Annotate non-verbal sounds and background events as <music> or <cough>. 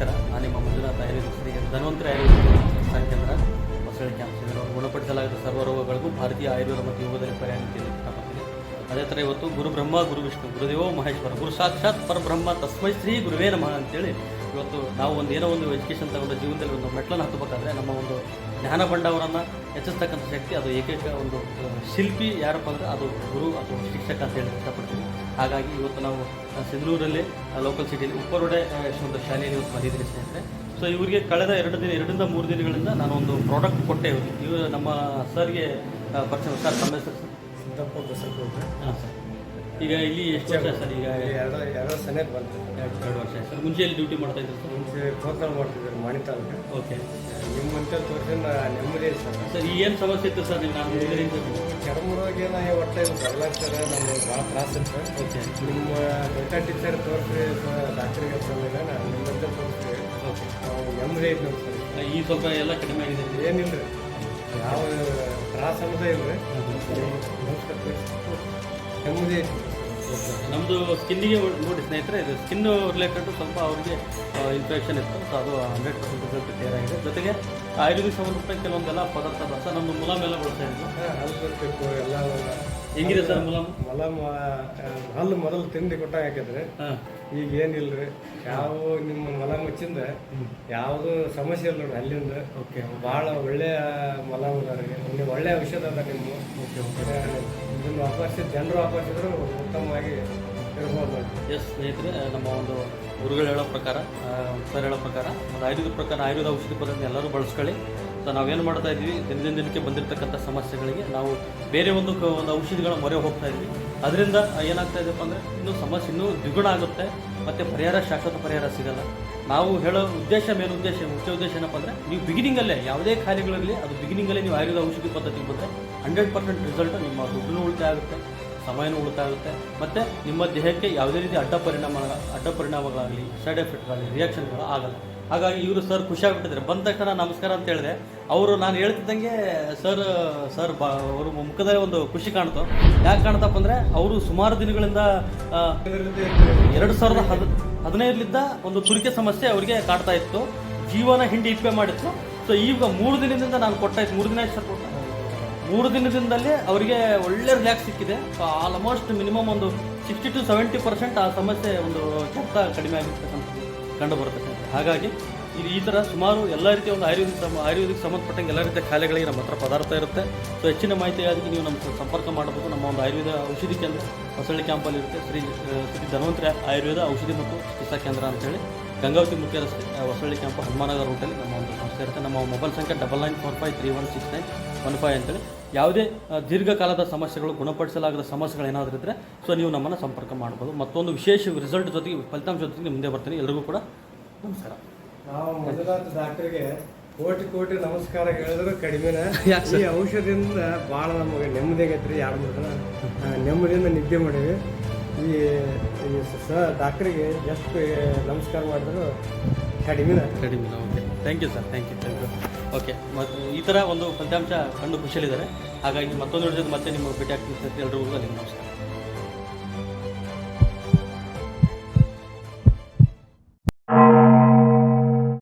ನಮಸ್ಕಾರ. ನಾನು ನಿಮ್ಮ ಮಂಜುನಾಥ ಆಯುರ್ವೇದ ಧನ್ವಂತರಿ ಆಯುರ್ವೇದ ಕೇಂದ್ರ, ಹೊಸಳ್ಳಿ ಕ್ಯಾಂಪ್ ಗುಣಪಡಿಸಲಾಗಿದ್ದ ಸರ್ವ ರೋಗಗಳಿಗೂ ಭಾರತೀಯ ಆಯುರ್ವೇದ ಮತ್ತು ಯೋಗದಲ್ಲಿ ಪರ್ಯಾಣಿತಿಯಲ್ಲಿ ಅದೇ ಥರ ಇವತ್ತು ಗುರು ಬ್ರಹ್ಮ ಗುರು ವಿಷ್ಣು ಗುರುದೇವೋ ಮಹೇಶ್ವರ, ಗುರು ಸಾಕ್ಷಾತ್ ಪರಬ್ರಹ್ಮ, ತಸ್ಮೈ ಶ್ರೀ ಗುರುವೇ ನಮಃ ಅಂತೇಳಿ ಇವತ್ತು ನಾವು ಒಂದು ಏನೋ ಒಂದು ಎಜುಕೇಷನ್ ತಗೊಂಡು ಜೀವನದಲ್ಲಿ ಒಂದು ಮೆಟ್ಲನ್ನು ಹತ್ತಬೇಕಾದ್ರೆ ನಮ್ಮ ಒಂದು ಜ್ಞಾನ ಬಂಡವರನ್ನು ಹೆಚ್ಚಿಸ್ತಕ್ಕಂಥ ಶಕ್ತಿ ಅದು ಏಕೈಕ ಒಂದು ಶಿಲ್ಪಿ ಯಾರಪ್ಪ ಅಂದರೆ ಅದು ಗುರು ಅಥವಾ ಶಿಕ್ಷಕ ಅಂತ ಹೇಳಿ ಇಷ್ಟಪಡ್ತೀನಿ. ಹಾಗಾಗಿ ಇವತ್ತು ನಾವು ಸಿಂಧನೂರಲ್ಲಿ ಲೋಕಲ್ ಸಿಟಿಯಲ್ಲಿ ಉಪ್ಪರೋಡೆ ಒಂದು ಶಾಲೆಯಲ್ಲಿ ಇವತ್ತು ಬಂದಿದ್ದೀನಿ ಸ್ನೇಹಿತರೆ. ಸೊ ಇವರಿಗೆ ಕಳೆದ ಎರಡು ದಿನ ಎರಡರಿಂದ ಮೂರು ದಿನಗಳಿಂದ ನಾನು ಒಂದು ಪ್ರಾಡಕ್ಟ್ ಕೊಟ್ಟೆ ಇವರು ಇವರು ನಮ್ಮ ಸರ್ಗೆ ಪರಿಚಯ ಸರ್ ತಮ್ಮ ಹೆಸರು? ಸರ್ ಸಿದ್ದಪ್ಪ ಹಾಂ ಸರ್. ಈಗ ಇಲ್ಲಿ ಎಷ್ಟು ವರ್ಷ ಸರ್? ಈಗ ಎರಡು ಎರಡು ಸನೇತ್ ಬಂತು. ಎರಡು ಎರಡು ವರ್ಷ ಸರ್. ಮುಂಚೆ ಇಲ್ಲಿ ಡ್ಯೂಟಿ ಮಾಡ್ತಾ ಇದ್ರು ಸರ್? ಮುಂಚೆ ಪ್ರೋಗ್ರಾಮ್ ಮಾಡ್ತಿದ್ದಾರೆ ಮಾಣಿ ತಾಲೂಕು. ಓಕೆ. ಮುಂಚೆ ತೋರಿಸಿ ನೆಮ್ಮದಿ ಸರ್. ಸರ್ ಏನು ಸಮಸ್ಯೆ ಇತ್ತು ಸರ್ ನೀವು ನಾನು ಚರ್ಮ ರೋಗ ಏನ ಒಟ್ಟೆ ಬರಲ್ಲ ಸರ್. ನಮಗೆ ಭಾಳ ತ್ರಾಸ ಇತ್ತು. ಓಕೆ. ನಿಮ್ಮ ದೊಡ್ಡ ಟೀಚರ್ ತೋರಿಸ್ರಿ ಡಾಕ್ಟ್ರಿಗೆ ಸಮೇತ ನಾನು ನಿಮ್ಮ ಮುಂಚೆ ತೋರಿಸ್ತೀವಿ ಓಕೆ. ನಾವು ನೆಮ್ಮದಿ ಐತೆ ನೋಡಿ ಸರ್. ಈ ಸ್ವಲ್ಪ ಎಲ್ಲ ಕಡಿಮೆ ಆಗಿದೆ ಏನಿಲ್ಲ ರೀ ಯಾವ ತ್ರಾಸ ಅನ್ನೋದೇ ಇಲ್ಲ ರೀ ನಮಸ್ಕಾರ ನೆಮ್ಮದಿ ಸ್ಕಿನ್ನಿಗೆ ನೋಡಿ ಸ್ನೇಹಿತರೆ, ಇದು ಸ್ಕಿನ್ ರಿಲೇಟೆಡ್ ಸ್ವಲ್ಪ ಅವ್ರಿಗೆ ಇನ್ಫೆಕ್ಷನ್ ಇತ್ತು. ಸೊ ಅದು ಹಂಡ್ರೆಡ್ ಪರ್ಸೆಂಟ್ ರಿಸಲ್ಟ್ ಕ್ಲಿಯರ್ ಆಗಿದೆ. ಜೊತೆಗೆ ಆಯುರ್ವೇದಿಕ್ ಸಂಬಂಧಪಟ್ಟ ಕೆಲವೊಂದೆಲ್ಲ ಪದಾರ್ಥ ಬರ್ತ ನಮ್ಮ ನಮ್ಮದು ಮುಲಾಮ್ ಎಲ್ಲ ಬಳಸ್ತಾ ಇದ್ರು ಹಲ್ಲು ಬರ್ಬೇಕು ಎಲ್ಲ ಹೆಂಗಿದೆ ಸರ್ ಮುಲಾಮ್? ಮುಲಾಮ್ ಹಲ್ಲು ಮೊದಲು ತಿಂಡಿ ಕೊಟ್ಟ ಹಾಕಿದ್ರೆ ಈಗ ಏನಿಲ್ರಿ ಯಾವ ನಿಮ್ಮ ಮಲ ಮುಚ್ಚಿಂದ ಯಾವುದು ಸಮಸ್ಯೆ ಇಲ್ಲ ನೋಡಿ ಅಲ್ಲಿಂದ. ಓಕೆ. ಭಾಳ ಒಳ್ಳೆಯ ಮಲ ಅದಾರ ನಿಮ್ಗೆ ಒಳ್ಳೆಯ ಔಷಧ ಅದ ನಿಮ್ಮ ಓಕೆ ಓಕೆ. ಇದನ್ನು ವಾಪರ್ಸಿ ಜನರು ವಾಪರ್ಸಿದ್ರು ಉತ್ತಮವಾಗಿ ಎಸ್ ಸ್ನೇಹಿತರೆ ನಮ್ಮ ಒಂದು ಗುರುಗಳು ಹೇಳೋ ಪ್ರಕಾರ ಸರ್ ಹೇಳೋ ಪ್ರಕಾರ, ಒಂದು ಆಯುರ್ವೇದ ಪ್ರಕಾರ ಆಯುರ್ವೇದ ಔಷಧಿ ಪದ್ಧತಿ ಎಲ್ಲರೂ ಬಳಸ್ಕೊಳ್ಳಿ. ಸೊ ನಾವೇನು ಮಾಡ್ತಾ ಇದ್ದೀವಿ? ದಿನದಿಂದ ದಿನಕ್ಕೆ ಬಂದಿರತಕ್ಕಂಥ ಸಮಸ್ಯೆಗಳಿಗೆ ನಾವು ಬೇರೆ ಒಂದು ಒಂದು ಔಷಧಿಗಳ ಮೊರೆ ಹೋಗ್ತಾ ಇದ್ವಿ ಅದರಿಂದ ಏನಾಗ್ತಾ ಇದೆಯಪ್ಪ ಅಂದರೆ, ಇನ್ನೂ ಸಮಸ್ಯೆ ಇನ್ನೂ ದ್ವಿಗುಣ ಆಗುತ್ತೆ. ಮತ್ತು ಪರಿಹಾರ, ಶಾಶ್ವತ ಪರಿಹಾರ ಸಿಗಲ್ಲ. ನಾವು ಹೇಳೋ ಉದ್ದೇಶ, ಮೇನ್ ಉದ್ದೇಶ, ಮುಖ್ಯ ಉದ್ದೇಶ ಏನಪ್ಪ ಅಂದರೆ, ನೀವು ಬಿಗಿನಿಂಗಲ್ಲೇ ಯಾವುದೇ ಕಾರ್ಯಗಳಲ್ಲಿ ಅದು ಬಿಗಿನಿಂಗಲ್ಲೇ ನೀವು ಆಯುರ್ವೇದ ಔಷಧಿ ಪದ್ಧತಿಗೆ ಬಂದರೆ ಹಂಡ್ರೆಡ್ ಪರ್ಸೆಂಟ್ ರಿಸಲ್ಟ್ ನಿಮ್ಮ ದುಡ್ಡು ಉಳಿತಾಯ ಆಗುತ್ತೆ. ಸಮಯನೂ ಉಳಿತಾಯ ಆಗುತ್ತೆ ಮತ್ತು ನಿಮ್ಮ ದೇಹಕ್ಕೆ ಯಾವುದೇ ರೀತಿ ಅಡ್ಡ ಪರಿಣಾಮ, ಅಡ್ಡ ಪರಿಣಾಮಗಳಾಗಲಿ ಸೈಡ್ ಎಫೆಕ್ಟ್ಗಳಾಗಲಿ ರಿಯಾಕ್ಷನ್ಗಳು ಆಗಲ್ಲ. ಹಾಗಾಗಿ ಇವರು ಸರ್ ಖುಷಿಯಾಗ್ಬಿಟ್ಟಿದ್ದಾರೆ ಬಂದ ತಕ್ಷಣ ನಮಸ್ಕಾರ ಅಂತ ಹೇಳಿದೆ ಅವರು ನಾನು ಹೇಳ್ತಿದ್ದಂಗೆ ಸರ್ ಸರ್ ಬಾ, ಅವರು ಮುಖದಲ್ಲಿ ಒಂದು ಖುಷಿ ಕಾಣ್ತು. ಯಾಕೆ ಕಾಣ್ತಪ್ಪ ಅಂದರೆ, ಅವರು ಸುಮಾರು ದಿನಗಳಿಂದ ಎರಡು ಸಾವಿರದ ಹದ್, ಹದಿನೈದರಿಂದ ಒಂದು ತುರಿಕೆ ಸಮಸ್ಯೆ ಅವರಿಗೆ ಕಾಡ್ತಾ ಇತ್ತು. ಜೀವನ ಹಿಂಡಿ ಇಪ್ಪೆ ಮಾಡಿತ್ತು. ಸೊ ಈಗ ಮೂರು ದಿನದಿಂದ ನಾನು ಕೊಟ್ಟಾಯ್ತು ಮೂರು ದಿನ ಸರ್ ಕೊಟ್ಟ? ಮೂರು ದಿನದಿಂದಲೇ ಅವರಿಗೆ ಒಳ್ಳೆ ರಿಲ್ಯಾಕ್ಸ್ ಸಿಕ್ಕಿದೆ. ಸೊ ಆಲ್ಮೋಸ್ಟ್ ಮಿನಿಮಮ್ ಒಂದು ಸಿಕ್ಸ್ಟಿ ಟು ಸೆವೆಂಟಿ ಪರ್ಸೆಂಟ್ ಆ ಸಮಸ್ಯೆ ಒಂದು ಕೆತ್ತ ಕಡಿಮೆ ಆಗಿರ್ತಕ್ಕಂಥದ್ದು ಕಂಡು ಬರ್ತಕ್ಕಂಥದ್ದು ಹಾಗಾಗಿ ಇದು ಈ ಥರ ಸುಮಾರು ಎಲ್ಲ ರೀತಿಯ ಒಂದು ಆಯುರ್ವೇದಿಕ್ ಸಮ ಆಯುರ್ವೇದಿಕ್ ಸಂಬಂಧಪಟ್ಟಂಗೆ ಎಲ್ಲ ರೀತಿಯ ಖಾಯಿಲೆಗಳಿಗೆ ನಮ್ಮ ಹತ್ರ ಪದಾರ್ಥ ಇರುತ್ತೆ. ಸೊ ಹೆಚ್ಚಿನ ಮಾಹಿತಿಗಾಗಿ ನೀವು ನಮ್ಮ ಸಂಪರ್ಕ ಮಾಡಬಹುದು ನಮ್ಮ ಒಂದು ಆಯುರ್ವೇದ ಔಷಧಿ ಕೇಂದ್ರ ಹೊಸಳ್ಳಿ ಕ್ಯಾಂಪಲ್ಲಿ ಇರುತ್ತೆ. ಶ್ರೀ ಶ್ರೀ ಧನ್ವಂತರಿ ಆಯುರ್ವೇದ ಔಷಧಿ ಮತ್ತು ಚಿಕಿತ್ಸಾ ಕೇಂದ್ರ ಅಂತೇಳಿ. ಗಂಗಾವತಿ ಮುಖ್ಯ ರಸ್ತೆ ಹೊಸಳ್ಳಿ ಕ್ಯಾಂಪ್ ಹನುಮಾನಗರ ರೂಟಲ್ಲಿ ನಮ್ಮ ಒಂದು ಸಂಸ್ಥೆ ಇರುತ್ತೆ. ನಮ್ಮ ಮೊಬೈಲ್ ಸಂಖ್ಯೆ double nine four five three one six nine one five ಅಂತೇಳಿ ಯಾವುದೇ ದೀರ್ಘಕಾಲದ ಸಮಸ್ಯೆಗಳು ಗುಣಪಡಿಸಲಾಗದ ಸಮಸ್ಯೆಗಳು ಏನಾದರೂ ಇದ್ದರೆ ಸೊ ನೀವು ನಮ್ಮನ್ನು ಸಂಪರ್ಕ ಮಾಡ್ಬೋದು. ಮತ್ತೊಂದು ವಿಶೇಷ ರಿಸಲ್ಟ್ ಜೊತೆಗೆ ಫಲಿತಾಂಶ ಜೊತೆಗೆ ಮುಂದೆ ಬರ್ತೀನಿ. ಎಲ್ರಿಗೂ ಕೂಡ ನಮಸ್ಕಾರ. ನಾವು ಡಾಕ್ಟರ್ಗೆ ಕೋಟಿ ಕೋಟಿ ನಮಸ್ಕಾರ ಹೇಳಿದ್ರು ಕಡಿಮೆನ. <laughs> ಈ ಔಷಧಿಯಿಂದ ಭಾಳ ನಮಗೆ ನೆಮ್ಮದಿ ಆಗೈತ್ರಿ ಯಾರು ಮಾಡಿದ್ರೆ ನೆಮ್ಮದಿಯಿಂದ ನಿದ್ದೆ ಮಾಡೀವಿ. ಈ ಸರ್ ಡಾಕ್ಟ್ರಿಗೆ ಎಷ್ಟು ನಮಸ್ಕಾರ ಮಾಡಿದ್ರು ಕಡಿಮೆ ಕಡಿಮೆ okay thank you sir thank you thank you okay ಮತ್ತು ಈ ಥರ ಒಂದು ಫಲಿತಾಂಶ ಕಂಡು ಖುಷಿಯಲ್ಲಿದ್ದಾರೆ ಹಾಗಾಗಿ ಮತ್ತೊಂದು ಜೊತೆ ಮತ್ತೆ ನಿಮ್ಮ ಭೇಟಿ ಆಗ್ತೀನಿ ಎಲ್ರಿಗೂ ಅಲ್ಲಿಗೆ ನಮಸ್ಕಾರ.